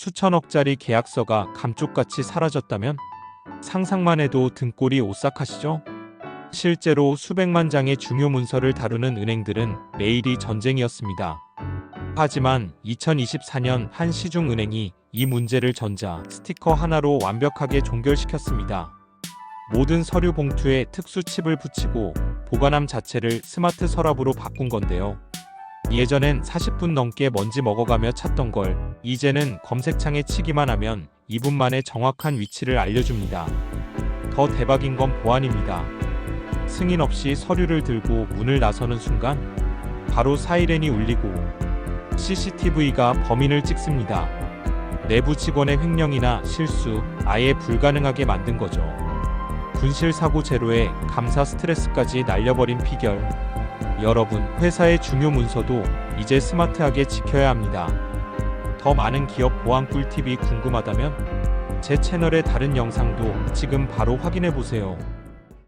수천억짜리 계약서가 감쪽같이 사라졌다면 상상만 해도 등골이 오싹하시죠? 실제로 수백만 장의 중요 문서를 다루는 은행들은 매일이 전쟁이었습니다. 하지만 2024년 한 시중은행이 이 문제를 전자 스티커 하나로 완벽하게 종결시켰습니다. 모든 서류 봉투에 특수 칩을 붙이고 보관함 자체를 스마트 서랍으로 바꾼 건데요. 예전엔 40분 넘게 먼지 먹어가며 찾던 걸 이제는 검색창에 치기만 하면 2분 만에 정확한 위치를 알려줍니다. 더 대박인 건 보안입니다. 승인 없이 서류를 들고 문을 나서는 순간 바로 사이렌이 울리고 CCTV가 범인을 찍습니다. 내부 직원의 횡령이나 실수 아예 불가능하게 만든 거죠. 분실 사고 제로에 감사 스트레스까지 날려버린 피결. 여러분, 회사의 중요 문서도 이제 스마트하게 지켜야 합니다. 더 많은 기업 보안 꿀팁이 궁금하다면 제 채널의 다른 영상도 지금 바로 확인해 보세요.